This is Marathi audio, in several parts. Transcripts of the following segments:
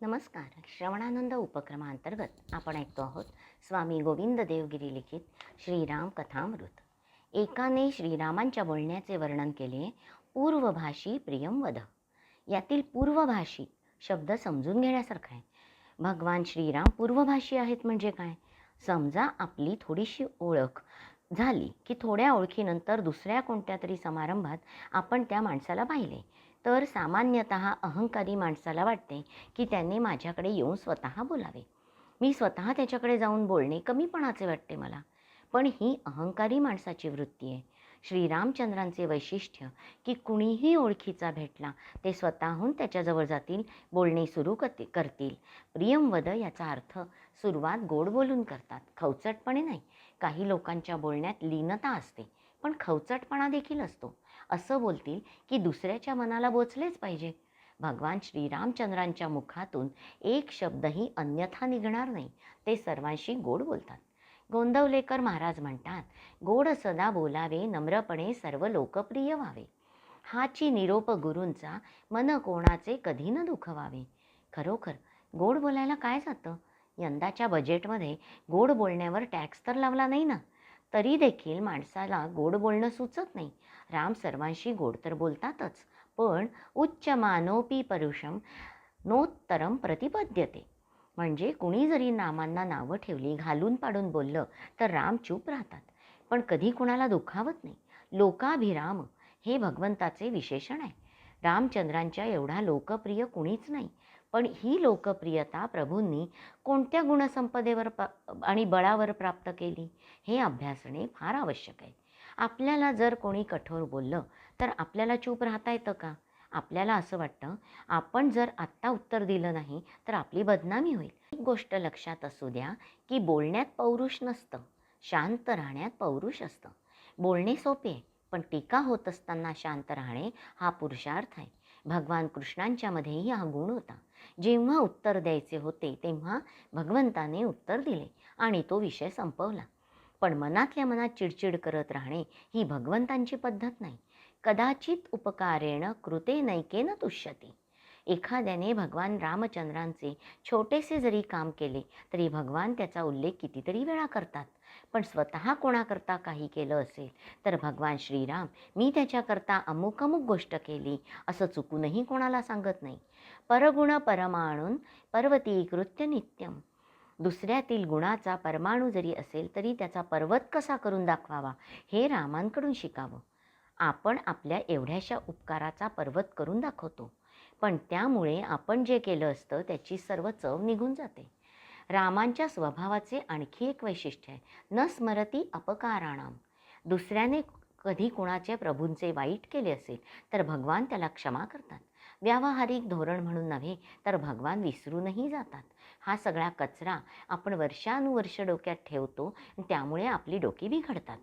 नमस्कार. श्रवणानंद उपक्रमांतर्गत आपण ऐकतो आहोत स्वामी गोविंद देवगिरी लिखित श्रीराम कथामृत. एकाने श्रीरामांच्या बोलण्याचे वर्णन केले पूर्वभाषी प्रियम वद. यातील पूर्वभाषी शब्द समजून घेण्यासारखा आहे. भगवान श्रीराम पूर्वभाषी आहेत म्हणजे काय? समजा आपली थोडीशी ओळख झाली की थोड्या ओळखीनंतर दुसऱ्या कोणत्या तरी समारंभात आपण त्या माणसाला पाहिले. तर सामान्यतः अहंकारी माणसाला वाटते की त्यांनी माझ्याकडे येऊन स्वतः बोलावे. मी स्वतः त्याच्याकडे जाऊन बोलणे कमीपणाचे वाटते मला. पण ही अहंकारी माणसाची वृत्ती आहे. श्रीरामचंद्रांचे वैशिष्ट्य की कुणीही ओळखीचा भेटला ते स्वतःहून त्याच्याजवळ जातील बोलणे सुरू करते करतील. प्रियमवद याचा अर्थ सुरुवात गोड बोलून करतात खवचटपणे नाही. काही लोकांच्या बोलण्यात लीनता असते पण खवचटपणा देखील असतो. असं बोलतील की दुसऱ्याच्या मनाला बोचलेच पाहिजे. भगवान श्रीरामचंद्रांच्या मुखातून एक शब्दही अन्यथा निघणार नाही ते सर्वांशी गोड बोलतात. गोंदवलेकर महाराज म्हणतात गोड सदा बोलावे नम्रपणे सर्व लोकप्रिय व्हावे. हाची निरोप गुरूंचा मन कोणाचे कधी न दुखवावे. खरोखर गोड बोलायला काय जातं? यंदाच्या बजेटमध्ये गोड बोलण्यावर टॅक्स तर लावला नाही ना? तरी देखील माणसाला गोड बोलणं सुचत नाही. राम सर्वांशी गोड तर बोलतातच पण उच्च मानोपी परुषम नोत्तरम प्रतिपद्यते. म्हणजे कुणी जरी नामांना नावं ठेवली घालून पाडून बोललं तर राम चूप राहतात. पण कधी कुणाला दुखावत नाही. लोकाभिराम हे भगवंताचे विशेषण आहे. रामचंद्रांच्या एवढा लोकप्रिय कुणीच नाही. पण ही लोकप्रियता प्रभूंनी कोणत्या गुणसंपदेवर प आणि बळावर प्राप्त केली? हे अभ्यासणे फार आवश्यक आहे आपल्याला जर कोणी कठोर बोललं तर आपल्याला चूप राहता येतं का? आपल्याला असं वाटतं आपण जर आत्ता उत्तर दिलं नाही तर आपली बदनामी होईल. एक गोष्ट लक्षात असू द्या की बोलण्यात पौरुष नसतं. शांत राहण्यात पौरुष असतं. बोलणे सोपे आहे पण टीका होत असताना शांत राहणे हा पुरुषार्थ आहे. भगवान कृष्णांच्यामध्येही हा गुण होता. जेव्हा उत्तर द्यायचे होते तेव्हा भगवंताने उत्तर दिले आणि तो विषय संपवला. पण मनातल्या मनात चिडचिड करत राहणे ही भगवंतांची पद्धत नाही. कदाचित उपकारेण कृते नैकेन तुष्यती. एखाद्याने भगवान रामचंद्रांचे छोटेसे जरी काम केले तरी भगवान त्याचा उल्लेख कितीतरी वेळा करतात. पण स्वतः कोणाकरता काही केलं असेल तर भगवान श्रीराम मी त्याच्याकरता अमुक अमुक गोष्ट केली असं चुकूनही कोणाला सांगत नाही. परगुण परमाणून पर्वतीकृत्य नित्यम. दुसऱ्यातील गुणाचा परमाणू जरी असेल तरी त्याचा पर्वत कसा करून दाखवावा हे रामांकडून शिकावं. आपण आपल्या एवढ्याशा उपकाराचा पर्वत करून दाखवतो. पण त्यामुळे आपण जे केलं असतं त्याची सर्व चव निघून जाते. रामांच्या स्वभावाचे आणखी एक वैशिष्ट्य आहे. न स्मरती अपकाराणाम. दुसऱ्याने कधी कुणाचे प्रभूंचे वाईट केले असेल तर भगवान त्याला क्षमा करतात. व्यावहारिक धोरण म्हणून नव्हे तर भगवान विसरूनही जातात. हा सगळा कचरा आपण वर्षानुवर्ष डोक्यात ठेवतो त्यामुळे आपली डोकी बिघडतात.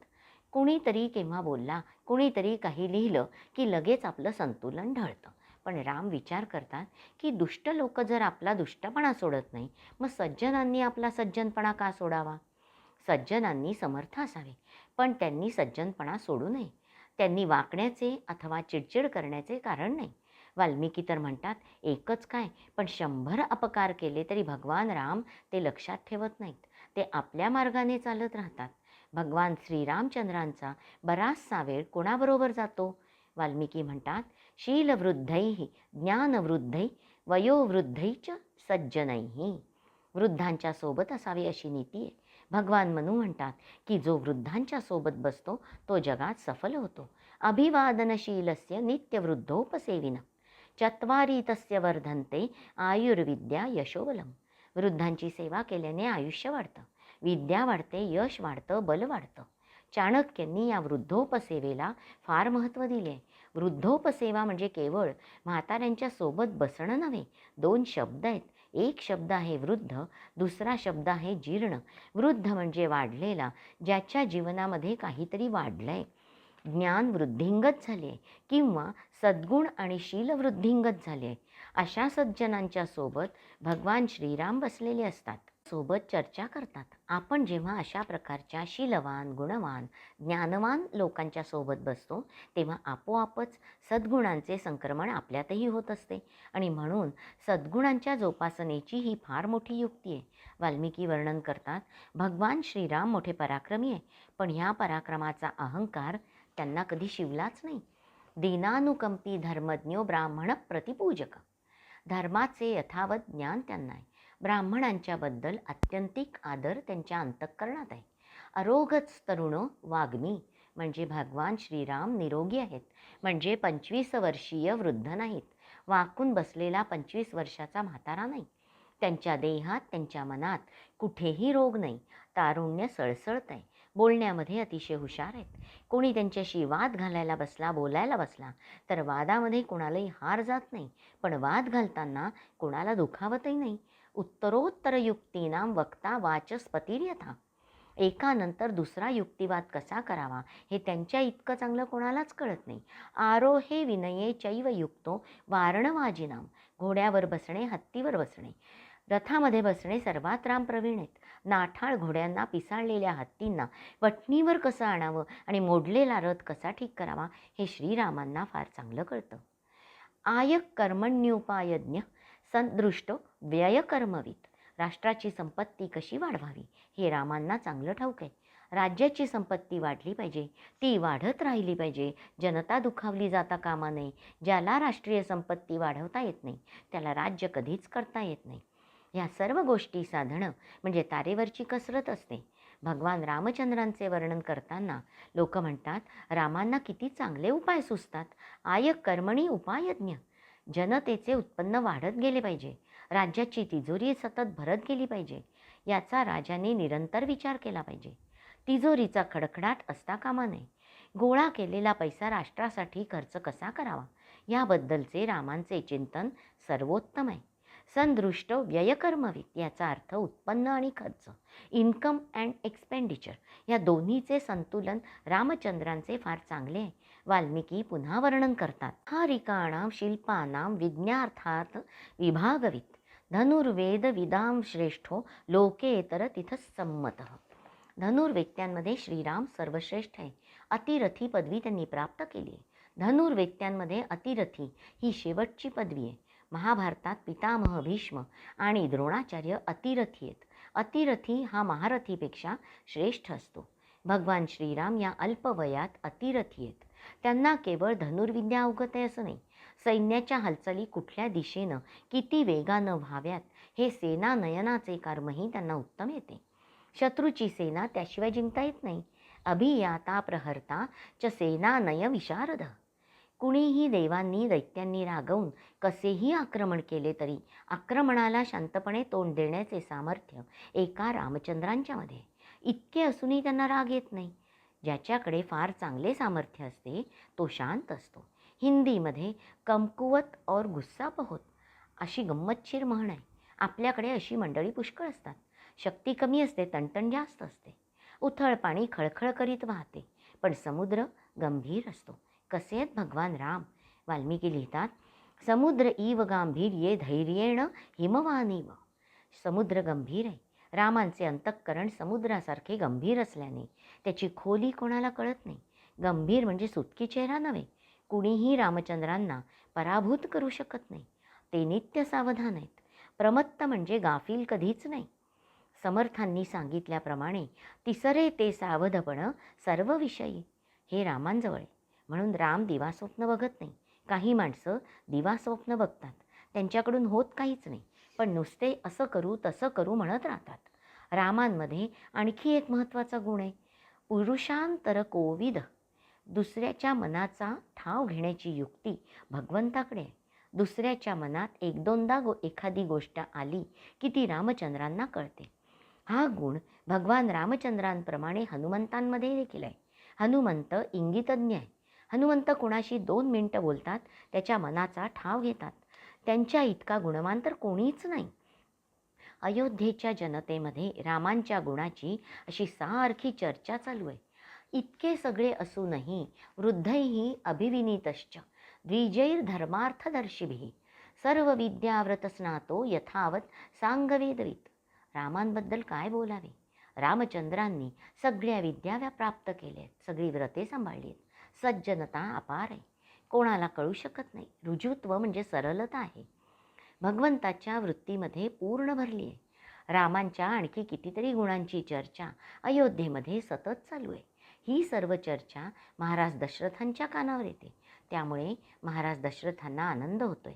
कुणीतरी केव्हा बोलला कुणीतरी काही लिहिलं की लगेच आपलं संतुलन ढळतं. पण राम विचार करतात की दुष्ट लोक जर आपला दुष्टपणा सोडत नाही मग सज्जनांनी आपला सज्जनपणा का सोडावा? सज्जनांनी समर्थ असावे पण त्यांनी सज्जनपणा सोडू नये. त्यांनी वाकण्याचे अथवा चिडचिड करण्याचे कारण नाही. वाल्मिकी तर म्हणतात एकच काय पण शंभर अपकार केले तरी भगवान राम ते लक्षात ठेवत नाहीत. ते आपल्या मार्गाने चालत राहतात. भगवान श्रीरामचंद्रांचा बराचसा वेळ कोणाबरोबर जातो? वाल्मिकी म्हणतात शीलवृद्धैः ज्ञानवृद्धै वयोवृद्धैच सज्जनैः। वृद्धांच्या सोबत असावी अशी नीती आहे. भगवान मनू म्हणतात की जो वृद्धांच्या सोबत बसतो तो जगात सफल होतो. अभिवादनशीलस्य नित्यवृद्धोपसेविन चत्वारी तस्य वर्धन्ते आयुर्विद्या यशोबलम। वृद्धांची सेवा केल्याने आयुष्य वाढतं। विद्या वाढते यश वाढतं बल वाढतं। चाणक्यांनी या वृद्धोपसेवेला फार महत्त्व दिले. वृद्धोपसेवा म्हणजे केवळ म्हाताऱ्यांच्या सोबत बसणं नव्हे दोन शब्द आहेत. एक शब्द आहे वृद्ध दुसरा शब्द आहे जीर्ण. वृद्ध म्हणजे वाढलेला ज्याच्या जीवनामध्ये काहीतरी वाढलं आहे ज्ञान वृद्धिंगत झाले किंवा सद्गुण आणि शील वृद्धिंगत झाले. अशा सज्जनांच्या सोबत भगवान श्रीराम बसलेले असतात. सोबत चर्चा करतात. आपण जेव्हा अशा प्रकारच्या शीलवान गुणवान ज्ञानवान लोकांच्या सोबत बसतो तेव्हा आपोआपच सद्गुणांचे संक्रमण आपल्यातही होत असते. आणि म्हणून सद्गुणांच्या जोपासनेची ही फार मोठी युक्ती आहे. वाल्मिकी वर्णन करतात भगवान श्रीराम मोठे पराक्रमी आहे पण ह्या पराक्रमाचा अहंकार त्यांना कधी शिवलाच नाही. दीनानुकंपी धर्मज्ञो ब्राह्मण प्रतिपूजक. धर्माचे यथावत ज्ञान त्यांना आहे. ब्राह्मणांच्याबद्दल आत्यंतिक आदर त्यांच्या अंतःकरणात आहे. अरोगच तरुण वाग्मी म्हणजे भगवान श्रीराम निरोगी आहेत. म्हणजे पंचवीस वर्षीय वृद्ध नाहीत. वाकून बसलेला पंचवीस वर्षाचा म्हातारा नाही. त्यांच्या देहात त्यांच्या मनात कुठेही रोग नाही. तारुण्य सळसळत आहे. बोलण्यामध्ये अतिशय हुशार आहेत. कोणी त्यांच्याशी वाद घालायला बसला बोलायला बसला तर वादामध्ये कोणालाही हार जात नाही. पण वाद घालताना कोणाला दुखावतही नाही. उत्तरोत्तर युक्तीनाम वक्ता वाचस्पतिर्यथा. एकानंतर दुसरा युक्तिवाद कसा करावा हे त्यांच्या इतकं चांगलं कोणालाच कळत नाही. आरोहे विनये चैव युक्तो वारणवाजिनाम. घोड्यावर बसणे हत्तीवर बसणे. रथामध्ये बसणे सर्वात राम प्रवीण आहेत. नाठाळ घोड्यांना पिसाळलेल्या हत्तींना वटणीवर कसं आणावं आणि मोडलेला रथ कसा ठीक करावा हे श्रीरामांना फार चांगलं कळतं. आयक कर्मण्योपायज्ञ संदृष्ट व्ययकर्मवित. राष्ट्राची संपत्ती कशी वाढवावी? हे रामांना चांगलं ठाऊक आहे. राज्याची संपत्ती वाढली पाहिजे. ती वाढत राहिली पाहिजे. जनता दुखावली जाता कामा नये. ज्याला राष्ट्रीय संपत्ती वाढवता येत नाही त्याला राज्य कधीच करता येत नाही. ह्या सर्व गोष्टी साधणं म्हणजे तारेवरची कसरत असते. भगवान रामचंद्रांचे वर्णन करताना लोक म्हणतात रामांना किती चांगले उपाय सुचतात. आय कर्मणी उपायज्ञ. जनतेचे उत्पन्न वाढत गेले पाहिजे. राज्याची तिजोरी सतत भरत गेली पाहिजे. याचा राजाने निरंतर विचार केला पाहिजे. तिजोरीचा खडखडाट असता कामा नये. गोळा केलेला पैसा राष्ट्रासाठी खर्च कसा करावा? याबद्दलचे रामांचे चिंतन सर्वोत्तम आहे. संदृष्ट व्ययकर्मवित याचा अर्थ उत्पन्न आणि खर्च इन्कम अँड एक्सपेंडिचर या दोन्हीचे संतुलन रामचंद्रांचे फार चांगले आहे. वाल्मिकी पुन्हा वर्णन करतात. हारिकाणाम शिल्पानां विज्ञार्थात विभागवित. धनुर्वेद विदाम श्रेष्ठो लोकेतर तिथं संमत धनुर्वेत्यांमध्ये श्रीराम सर्वश्रेष्ठ आहे. अतिरथी पदवी त्यांनी प्राप्त केली आहे. धनुर्वेत्यांमध्ये अतिरथी ही शेवटची पदवी आहे. महाभारतात पितामह भीष्म आणि द्रोणाचार्य अतिरथी आहेत. अतिरथी हा महारथीपेक्षा श्रेष्ठ असतो. भगवान श्रीराम या अल्पवयात अतिरथी आहेत. त्यांना केवळ धनुर्विद्या अवगत आहे असं नाही. सैन्याच्या हालचाली कुठल्या दिशेनं किती वेगानं व्हाव्यात हे सेना नयनाचे कर्मही त्यांना उत्तम येते. शत्रूची सेना त्याशिवाय जिंकता येत नाही. अभियाता प्रहर्ता च सेना नय विशारद. कुणीही देवांनी दैत्यांनी रागवून कसेही आक्रमण केले तरी आक्रमणाला शांतपणे तोंड देण्याचे सामर्थ्य एका रामचंद्रांच्यामध्ये इतके असूनही त्यांना राग येत नाही. ज्याच्याकडे फार चांगले सामर्थ्य असते तो शांत असतो. हिंदीमध्ये कमकुवत और गुस्सा बहुत अशी गंमतशीर म्हण आहे. आपल्याकडे अशी मंडळी पुष्कळ असतात. शक्ती कमी असते तणतण जास्त असते. उथळ पाणी खळखळ करीत वाहते पण समुद्र गंभीर असतो. कसे आहेत भगवान राम? वाल्मिकी लिहितात समुद्र इव गांभीर्ये धैर्येण हिमवानिव. समुद्र गंभीर आहे. रामांचे अंतःकरण समुद्रासारखे गंभीर असल्याने त्याची खोली कोणाला कळत नाही. गंभीर म्हणजे सुटकी चेहरा नव्हे. कुणीही रामचंद्रांना पराभूत करू शकत नाही. ते नित्य सावधान आहेत. प्रमत्त म्हणजे गाफील कधीच नाही. समर्थांनी सांगितल्याप्रमाणे तिसरे ते सावधपण सर्व विषयी. हे रामांजवळ आहे. म्हणून राम दिवास्वप्न बघत नाही. काही माणसं दिवास्वप्न बघतात. त्यांच्याकडून होत काहीच नाही. पण नुसते असं करू तसं करू म्हणत राहतात. रामांमध्ये आणखी एक महत्त्वाचा गुण आहे. पुरुषांतर कोविद. दुसऱ्याच्या मनाचा ठाव घेण्याची युक्ती भगवंताकडे आहे. दुसऱ्याच्या मनात एक दोनदा गो एखादी गोष्ट आली की ती रामचंद्रांना कळते. हा गुण भगवान रामचंद्रांप्रमाणे हनुमंतांमध्ये देखील आहे. हनुमंत इंगितज्ञ आहे. हनुमंत कुणाशी दोन मिनटं बोलतात त्याच्या मनाचा ठाव घेतात. त्यांच्या इतका गुणवान तर कोणीच नाही. अयोध्येच्या जनतेमध्ये रामांच्या गुणाची अशी सारखी चर्चा चालू आहे. इतके सगळे असूनही वृद्धैही अभिविनीतश्च द्विजैर्धर्मार्थदर्शिभिः सर्व विद्याव्रत स्नातो यथावत सांगवेदवित. रामांबद्दल काय बोलावे? रामचंद्रांनी सगळ्या विद्या प्राप्त केल्या आहेत सगळी व्रते सांभाळली आहेत सज्जनता अपार आहे. कोणाला कळू शकत नाही. रुजुत्व म्हणजे सरलता आहे. भगवंताच्या वृत्तीमध्ये पूर्ण भरली आहे. रामांच्या आणखी कितीतरी गुणांची चर्चा अयोध्येमध्ये सतत चालू आहे. ही सर्व चर्चा महाराज दशरथांच्या कानावर येते. त्यामुळे महाराज दशरथांना आनंद होतोय.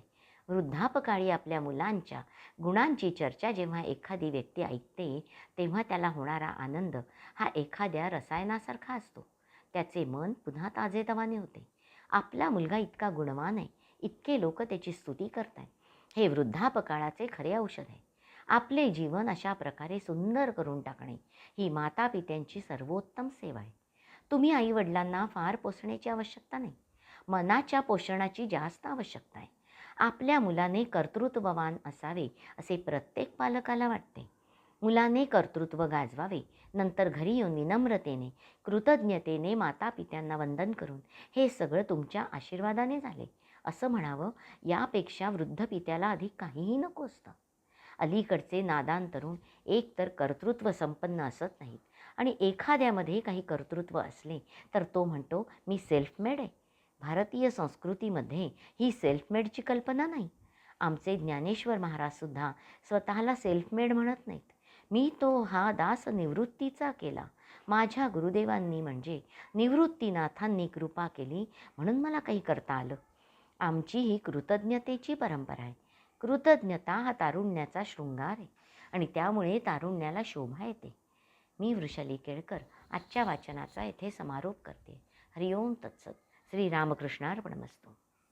वृद्धापकाळी आपल्या मुलांच्या गुणांची चर्चा जेव्हा एखादी व्यक्ती ऐकते तेव्हा त्याला होणारा आनंद हा एखाद्या रसायनासारखा असतो. त्याचे मन पुन्हा ताजेतवाने होते. आपला मुलगा इतका गुणवान आहे इतके लोक त्याची स्तुती करत आहेत हे वृद्धापकाळाचे खरे औषध आहे. आपले जीवन अशा प्रकारे सुंदर करून टाकणे ही माता पित्यांची सर्वोत्तम सेवा आहे. तुम्ही आईवडिलांना फार पोसण्याची आवश्यकता नाही. मनाच्या पोषणाची जास्त आवश्यकता आहे. आपल्या मुलाने कर्तृत्ववान असावे असे प्रत्येक पालकाला वाटते. मुलाने कर्तृत्व गाजवावे. नंतर घरी येऊन विनम्रतेने कृतज्ञतेने माता पित्यांना वंदन करून हे सगळं तुमच्या आशीर्वादाने झाले. असं म्हणावं यापेक्षा वृद्ध पित्याला अधिक काहीही नको असतं. अलीकडचे नादान तरुण एक तर कर्तृत्व संपन्न असत नाहीत आणि एखाद्यामध्ये काही कर्तृत्व असले तर तो म्हणतो मी सेल्फ मेड आहे. भारतीय संस्कृतीमध्ये ही सेल्फ मेडची कल्पना नाही. आमचे ज्ञानेश्वर महाराजसुद्धा स्वतःला सेल्फ मेड म्हणत नाहीत. मी तो हा दास निवृत्तीचा केला. माझ्या गुरुदेवांनी म्हणजे निवृत्तीनाथांनी कृपा केली म्हणून मला काही करता आलं. आमची ही कृतज्ञतेची परंपरा आहे. कृतज्ञता हा तारुण्याचा शृंगार आहे आणि त्यामुळे तारुण्याला शोभा येते. मी वृषाली केळकर आजच्या वाचनाचा येथे समारोप करते. हरिओम तत्सत. श्री रामकृष्णार्पणमस्तू